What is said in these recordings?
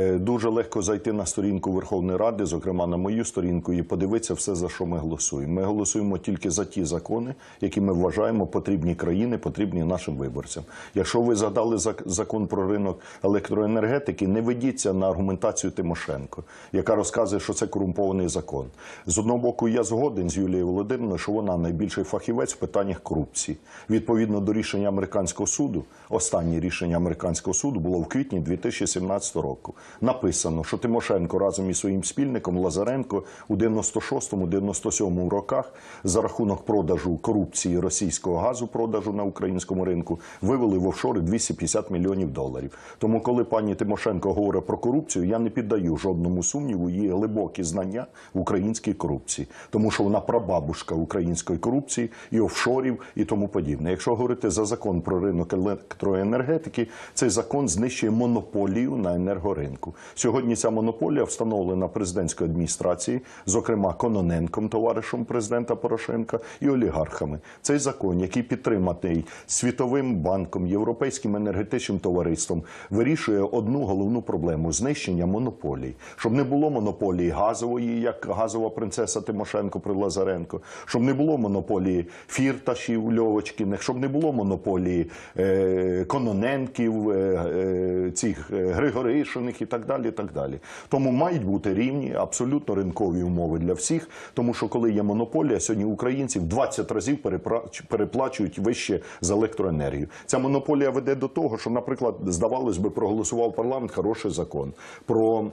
Е, Дуже легко зайти на сторінку Верховної Ради, зокрема на мою сторінку, і подивитися все, за що ми голосуємо. Ми голосуємо тільки за ті закони, які ми вважаємо потрібні країни, потрібні нашим виборцям. Якщо ви задали закон про ринок електроенергетики, не ведіться на аргументацію Тимошенко, яка розказує, що це корумпований закон. З одного боку, я згоден з Юлією Володимирівною, що вона найбільший фахівець в питаннях корупції. Відповідно до рішення американського суду, останнє рішення американського суду було в квітні 2017 року. Написано, що Тимошенко разом із своїм спільником Лазаренко у 96-97 роках за рахунок продажу корупції російського газу, продажу на українському ринку, вивели в офшори 250 мільйонів доларів. Тому, коли пані Тимошенко говорить про корупцію, я не піддаю жодному сумніву її глибокі знання в українській корупції, тому що вона прабабушка української корупції і офшорів і тому подібне. Якщо говорити за закон про ринок електроенергетики, цей закон знищує монополію на енергоринку. Сьогодні ця монополія встановлена президентською адміністрацією, зокрема Кононенком, товаришем президента Порошенка, і олігархами. Цей закон, який підтриманий Світовим банком, Європейським енергетичним товариством, вирішує одну головну проблему знищення монополій, щоб не було монополії газової, як газова принцеса Тимошенко при Лазаренко, щоб не було монополії фірташів, Льовочкіних, щоб не було монополії е, Кононенків, е, е, цих е, Григоришиних і так далі. І так далі. Тому мають бути рівні, абсолютно ринкові умови для всіх. Тому що коли є монополія, сьогодні українці в 20 разів переплачують вище за електроенергію. Ця монополія веде до того, що, наприклад, здавалось би, проголосував парламент хороший закон про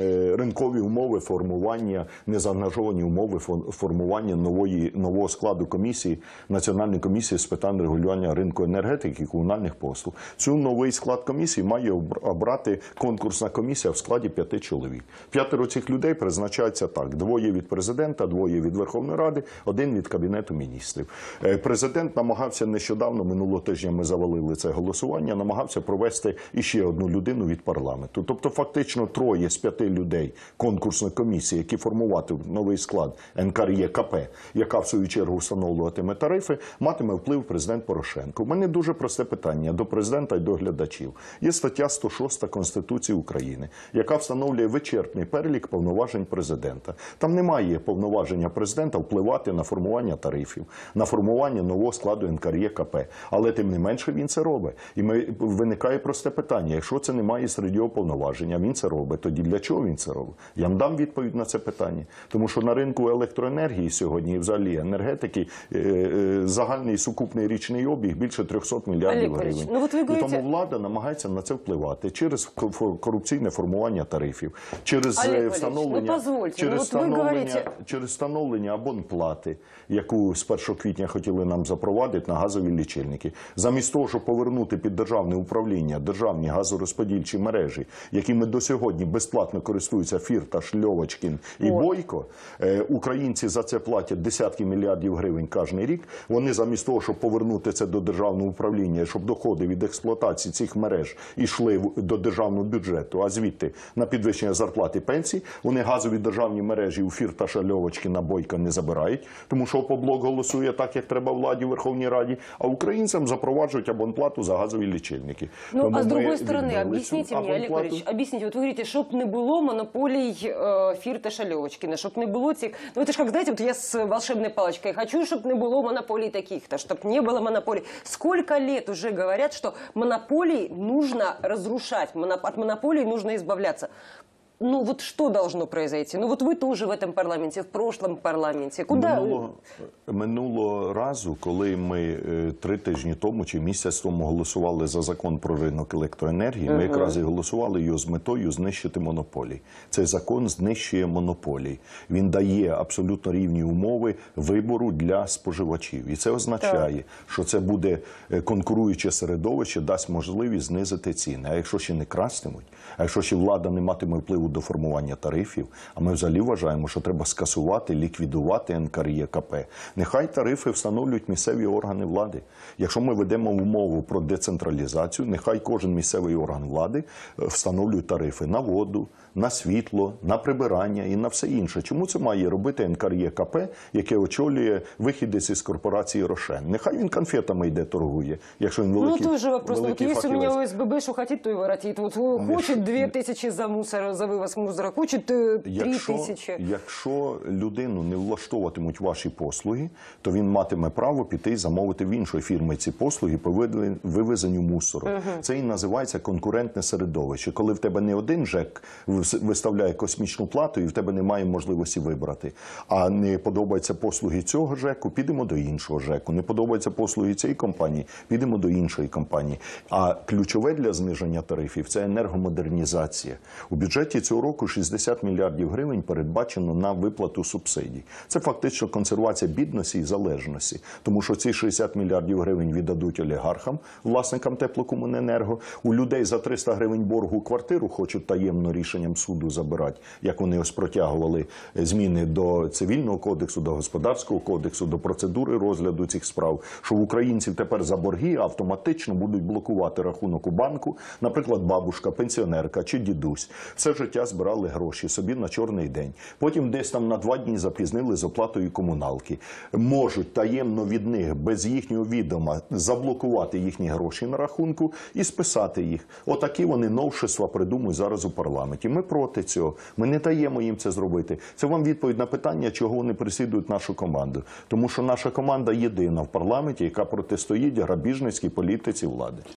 е, ринкові умови формування, незаангажовані умови формування нової нового складу комісії Національної комісії з питань регулювання ринку енергетики і комунальних послуг. Цю новий склад комісії має обр- обрати конкурсна комісія в складі п'яти чоловік. П'ятеро цих людей призначаються так: двоє від президента, двоє від Верховної Ради, один від кабінету міністрів. Е, Президент намагався нещодавно минулого тижня. Ми завалили це голосування. Намагався провести іще одну людину від парламенту. Тобто, фактично, троє з п'яти людей конкурсної комісії, які формуватимуть новий склад НКРЄКП, яка в свою чергу встановлюватиме тарифи, матиме вплив президент Порошенко. У мене дуже просте питання до президента і до глядачів. Є стаття 106 Конституції України, яка встановлює вичерпний перелік повноважень президента. Там немає повноваження президента впливати на формування тарифів, на формування нового складу НКРЄКП. Але тим не менше він це робить. І ми виникає просте питання: якщо це немає серед його повноваження, він це робить. Тоді для чого він це робить? Я вам дам відповідь на це питання. Тому що на ринку електроенергії сьогодні, і взагалі енергетики, е, е, загальний сукупний річний обіг більше 300 мільярдів гривень. Ну от ви І тому влада намагається на це впливати через ко- фо- корупційне формування тарифів, через Олег е, Валерійович, встановлення, ну, позвольте, через, ну, встановлення говорите- через встановлення абонплати, яку з 1 квітня хотіли нам запровадити на газові лічильники. Замість того, щоб повернути під державне управління державні газорозподільчі мережі, якими до сьогодні безплатно користуються Фірташ, Льовочкін і От. Бойко, е, українці за це платять десятки мільярдів гривень кожен рік. Вони замість того, щоб повернути це до державного управління, щоб доходи від експлуатації цих мереж йшли до державного бюджету, а звідти на підвищення зарплати пенсій, вони газові державні мережі у Фірташа, Льовочкіна, Бойка не забирають, тому що опоблок голосує так, як треба владі в Верховній Раді, а українцям запроваджують абонплату за газові лічильники. Ну, Тому а с ми другой стороны, відновили цю объясните мне, Олег абонплату. Валерьевич, объясните, вот вы говорите, чтоб не было монополий э, Фирташа Левочкина, чтоб не было тех... Ну, это же как, знаете, вот я с волшебной палочкой хочу, чтоб не было монополий таких-то, чтоб не было монополий. Сколько лет уже говорят, что монополий нужно разрушать, моно- от монополий нужно избавляться. Ну, вот что должно произойти? Ну, вот вы тоже в этом парламенте, в прошлом парламенте. Куда... Минулого, минулого разу, коли ми е, три тижні тому чи місяць тому голосували за закон про ринок електроенергії, ми якраз і голосували його з метою знищити монополії. Цей закон знищує монополії. Він дає абсолютно рівні умови вибору для споживачів. І це означає, що це буде е, конкуруюче середовище, дасть можливість знизити ціни. А якщо ще не крастимуть, а якщо ще влада не матиме впливу до формування тарифів. А ми взагалі вважаємо, що треба скасувати, ліквідувати НКРЄКП. Нехай тарифи встановлюють місцеві органи влади. Якщо ми ведемо умову про децентралізацію, нехай кожен місцевий орган влади е, встановлює тарифи на воду, на світло, на прибирання і на все інше. Чому це має робити НКРЄКП, яке очолює вихідець із корпорації Рошен? Нехай він конфетами йде торгує, якщо він Ну, великий. тоже вопрос. Вот есть у меня ОСББ, что хотит, то и воротит. Вот хочет две тысячи за мусор, за вывоз мусора, хочет э, три Якщо, тысячи. якщо людину не влаштовуватимуть ваші послуги, то він матиме право піти і замовити в іншої фірми ці послуги по види- вивезенню мусору. Це і називається конкурентне середовище. Коли в тебе не один ЖЕК вис- виставляє космічну плату, і в тебе немає можливості вибрати. А не подобаються послуги цього ЖЕКу, підемо до іншого ЖЕКу. Не подобаються послуги цієї компанії, підемо до іншої компанії. А ключове для зниження тарифів це енергомодернізація. У бюджеті цього року 60 мільярдів гривень передбачено на виплату субсидій. Це фактично консервація бідності і залежності, тому що ці 60 мільярдів гривень віддадуть олігархам, власникам теплокомуненерго. У людей за 300 гривень боргу квартиру хочуть таємно рішенням суду забирати, як вони ось протягували зміни до цивільного кодексу, до господарського кодексу, до процедури розгляду цих справ. Що в українців тепер за борги автоматично будуть блокувати рахунок у банку, наприклад, бабушка, пенсіонерка чи дідусь. Все життя збирали гроші собі на чорний день. Потім десь там на два дні запізнили з оплатою комуналки. Можуть таємно від них без їхнього відома заблокувати їхні гроші на рахунку і списати їх. Отакі вони новшества придумують зараз у парламенті. Ми проти цього. Ми не даємо їм це зробити. Це вам відповідь на питання, чого вони переслідують нашу команду. Тому що наша команда єдина в парламенті, яка протистоїть грабіжницькій політиці влади.